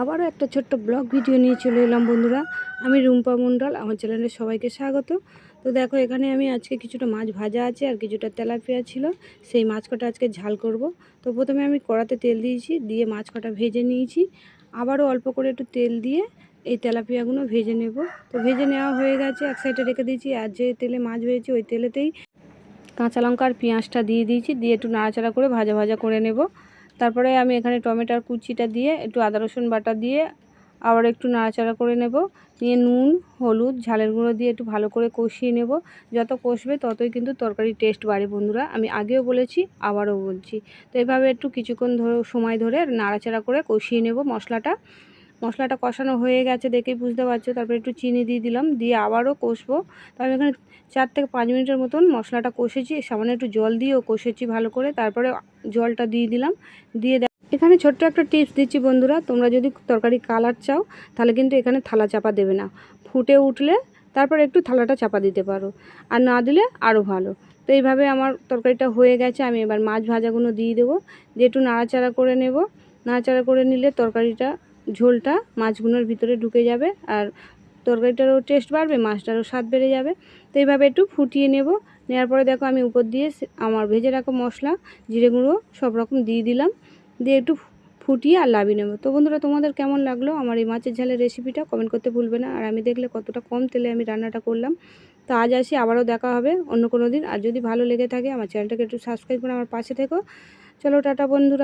আবারও একটা ছোট্ট ব্লগ ভিডিও নিয়ে চলে এলাম, বন্ধুরা। আমি রুম্পা মণ্ডল, আমার চ্যানেলে সবাইকে স্বাগত। তো দেখো, এখানে আমি আজকে কিছুটা মাছ ভাজা আছে আর কিছুটা তেলাপিয়া ছিল। সেই মাছ কটা আজকে ঝাল করব। তো প্রথমে আমি কড়াতে তেল দিয়েছি, দিয়ে মাছ কটা ভেজে নিয়েছি। আবারও অল্প করে একটু তেল দিয়ে এই তেলাপিয়াগুলো ভেজে নেব। তো ভেজে নেওয়া হয়ে গেছে, এক সাইডে রেখে দিয়েছি। আর যে তেলে মাছ ভেজেছি, ওই তেলেতেই কাঁচা লঙ্কা আর পেঁয়াজটা দিয়ে দিয়েছি। দিয়ে একটু নাড়াচাড়া করে ভাজা ভাজা করে নেব। তারপরে আমি এখানে টমেটোর কুচিটা দিয়ে, একটু আদা রসুন বাটা দিয়ে আবার একটু নাড়াচাড়া করে নেব। নিয়ে নুন, হলুদ, ঝালের গুঁড়ো দিয়ে একটু ভালো করে কষিয়ে নেব। যত কষবে ততই কিন্তু তরকারির টেস্ট বাড়ে বন্ধুরা। আমি আগেও বলেছি, আবারও বলছি। তো এভাবে একটু কিছুক্ষণ ধরে, সময় ধরে নাড়াচাড়া করে কষিয়ে নেব মশলাটা। মশলাটা কষানো হয়ে গেছে দেখেই বুঝতে পারছ? তারপরে একটু চিনি দিয়ে দিলাম, দিয়ে আবারও কষবো। তো আমি এখানে চার থেকে পাঁচ মিনিটের মতন মশলাটা কষেছি, সামান্য একটু জল দিয়েও কষেছি ভালো করে। তারপরে জলটা দিয়ে দিলাম, দিয়ে এখানে ছোট্ট একটা টিপস দিচ্ছি বন্ধুরা, তোমরা যদি তরকারি কালার চাও, তাহলে কিন্তু এখানে থালা চাপা দেবে না। ফুটে উঠলে তারপর একটু থালাটা চাপা দিতে পারো, আর না দিলে আরও ভালো। তো এইভাবে আমার তরকারিটা হয়ে গেছে, আমি এবার মাছ ভাজাগুলো দিয়ে দেবো। দিয়ে একটু নাড়াচাড়া করে নেব। নাড়াচাড়া করে নিলে তরকারিটা ঝোলটা মাছগুলোর ভিতরে ঢুকে যাবে আর তরকারিটারও টেস্ট বাড়বে, মাছটারও স্বাদ বেড়ে যাবে। তো এইভাবে একটু ফুটিয়ে নেব। নেওয়ার পরে দেখো আমি উপর দিয়ে আমার ভেজে রাখা মশলা, জিরে গুঁড়ো সব রকম দিয়ে দিলাম। দিয়ে একটু ফুটিয়ে আর লাভিয়ে নেব। তো বন্ধুরা, তোমাদের কেমন লাগল আমার এই মাছের ঝালের রেসিপিটা কমেন্ট করতে ভুলবে না। আর আমি দেখলে কতটা কম তেলে আমি রান্নাটা করলাম। তো আজ আসি, আবারও দেখা হবে অন্য কোনো দিন। আর যদি ভালো লেগে থাকে, আমার চ্যানেলটাকে একটু সাবস্ক্রাইব করে আমার পাশে থেকো। চলো, টাটা বন্ধুরা।